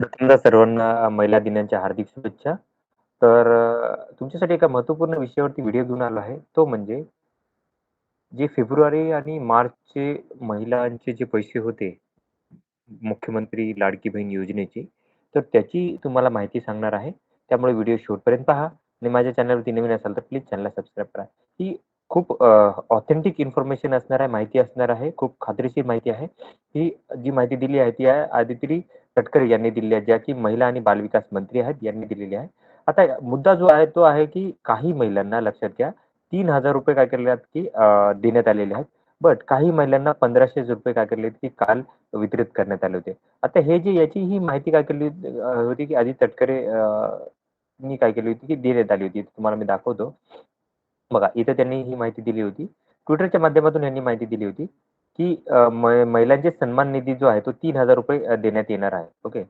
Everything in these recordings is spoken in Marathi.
प्रथमतः सर्वांना महिला दिनाच्या हार्दिक शुभेच्छा. तर अ, तुमच्यासाठी एका महत्त्वपूर्ण विषयावरती व्हिडिओ घेऊन आलो आहे. तो म्हणजे जे फेब्रुवारी आणि मार्चचे महिलांचे जे पैसे होते, मुख्यमंत्री लाडकी बहीण योजनेचे, तर त्याची तुम्हाला माहिती सांगणार आहे. त्यामुळे व्हिडिओ शेवटपर्यंत पहा आणि माझ्या चॅनलवरती नवीन असाल तर प्लीज चॅनलला सबस्क्राईब करा. ही खूप ऑथेंटिक इन्फॉर्मेशन असणार आहे, माहिती असणार आहे. खूप खात्रीशीर माहिती आहे. ही जी माहिती दिली आहे ती आहे आदिती तटकरे यांनी दिली आहे, ज्याची महिला आणि बालविकास मंत्री आहेत, यांनी दिलेली आहे. आता मुद्दा जो आहे तो आहे की काही महिलांना लक्षात घ्या, ₹3000 काय केले आहेत की देण्यात आलेले आहेत. बट काही महिलांना ₹1500 काय केले की काल वितरित करण्यात आले होते. आता हे जे याची ही माहिती काय केली होती की आधी तटकरे मी काय केली होती की देण्यात आली होती. तुम्हाला मी दाखवतो. बघा इथं त्यांनी ही माहिती दिली होती. ट्विटरच्या माध्यमातून यांनी माहिती दिली होती की महिलांचे सन्मान निधी जो आहे तो तीन हजार रुपये देण्यात येणार आहे. ओके.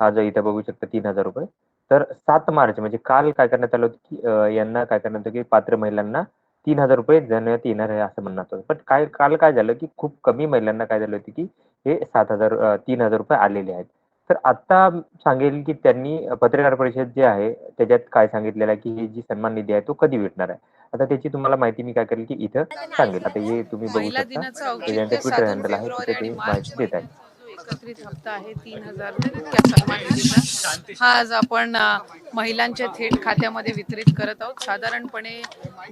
हा जो इथे बघू शकता ₹3000 तर सात मार्च म्हणजे काल काय करण्यात आलं होतं की यांना काय करण्यात आलं की पात्र महिलांना ₹3000 देण्यात येणार आहे असं म्हणण्यात होतं. पण काय काल काय झालं की खूप कमी महिलांना काय झालं होतं की हे सात हजार तीन हजार रुपये आलेले आहेत. तर आता सांगेल की त्यांनी पत्रकार परिषद जे आहे त्याच्यात काय सांगितलेलं आहे की हे जी सन्मान निधी आहे तो कधी भेटणार आहे. आता त्याची तुम्हाला माहिती मी काय करेल की इथं सांगेल. आता हे तुम्ही बघू महिला शकता. दिनाचं हे औचित्य ज्यांचं Twitter साधून हँडल आहे फेब्रुवारी तिथे आणि ते मार्च माहिती देत आहेत. महिन्याचा जो एकत्रित हप्ता आहे तीन हजार त्या सन्मान निधीचा हा आज आपण अ, महिलांच्या थेट खात्यामध्ये वितरित करत आहोत साधारणपणे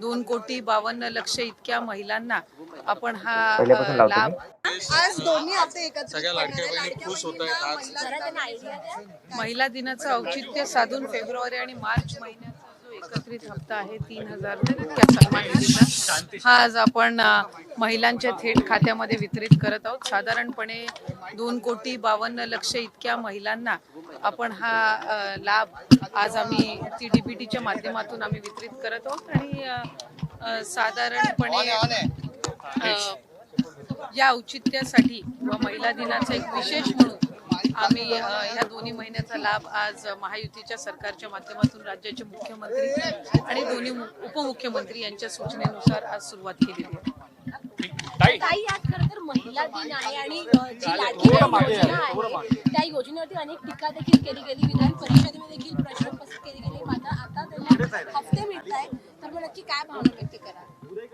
दोन कोटी बावन्न लक्ष इतक्या महिलांना आपण हा पहिल्यापासून अ, लावतो लाभ मी. आज दोन्ही हप्ते एकत्रित सगळ्या लाडक्या बहिणी खुश होत आहेत आज महिला दिनाचं औचित्य साधून फेब्रुवारी आणि मार्च महिन्याचा जो एकत्रित हप्ता आहे तीन हजार. हा आज आपण महिलांच्या थेट खात्यामध्ये वितरित करत आहोत. साधारणपणे दोन कोटी बावन्न लक्ष इतक्या महिलांना आपण हा लाभ आज आम्ही टी डी बी टीच्या माध्यमातून आम्ही वितरित करत आहोत. आणि साधारणपणे या औचित्यासाठी व महिला दिनाचा एक विशेष म्हणून आम्ही ह्या दोन्ही महिन्याचा लाभ आज महायुतीच्या सरकारच्या माध्यमातून राज्याचे मुख्यमंत्री आणि दोन्ही उपमुख्यमंत्री यांच्या सूचनेनुसार आज सुरुवात केलेली आहे. ताई. आज खरं तर महिला दिन आहे आणि अ, जी लाडकी बहीण योजना आहे. त्या योजनेवरती अनेक टीका देखील केली गेली. विधान परिषदेमध्ये देखील प्रश्न उपस्थित केले गेले. मात्र आता त्यांना हफ्ते मिळत आहे तर मग नक्की काय भावना व्यक्त करा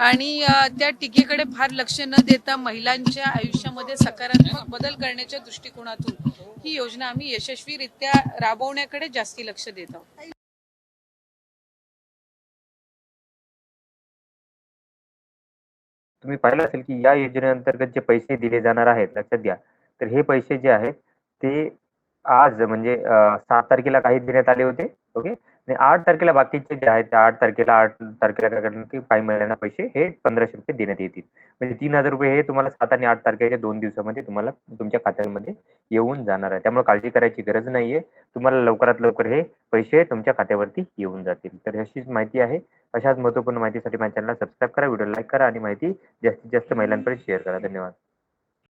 आणि त्या टीकेकडे फार लक्ष न देता महिलांच्या आयुष्यामध्ये सकारात्मक बदल करण्याच्या दृष्टिकोनातून ही योजना आम्ही यशस्वीरित्या राबवण्याकडे जास्ती लक्ष देत आहोत तुम्ही पाहिलं असेल की या योजनेअंतर्गत जे पैसे दिले जाणार आहेत लक्षात घ्या. तर हे पैसे जे आहेत ते आज म्हणजे सात तारखेला काही देण्यात आले होते. ओके. आणि आठ तारखेला बाकीचे जे आहेत त्या आठ तारखेला आठ तारखेला काय करणार की काही महिलांना पैसे हे ₹1500 देण्यात येतील. म्हणजे ₹3000 हे तुम्हाला सात आणि आठ तारखेच्या दोन दिवसामध्ये तुम्हाला तुमच्या खात्यामध्ये येऊन जाणार आहे. त्यामुळे काळजी करायची गरज नाहीये. तुम्हाला लवकरात लवकर हे पैसे तुमच्या खात्यावरती येऊन जातील. तर अशीच माहिती आहे. अशाच महत्त्वपूर्ण माहितीसाठी माझ्या चॅनलला सबस्क्राईब करा, व्हिडिओ लाईक करा आणि माहिती जास्तीत जास्त महिलांपर्यंत शेअर करा. धन्यवाद.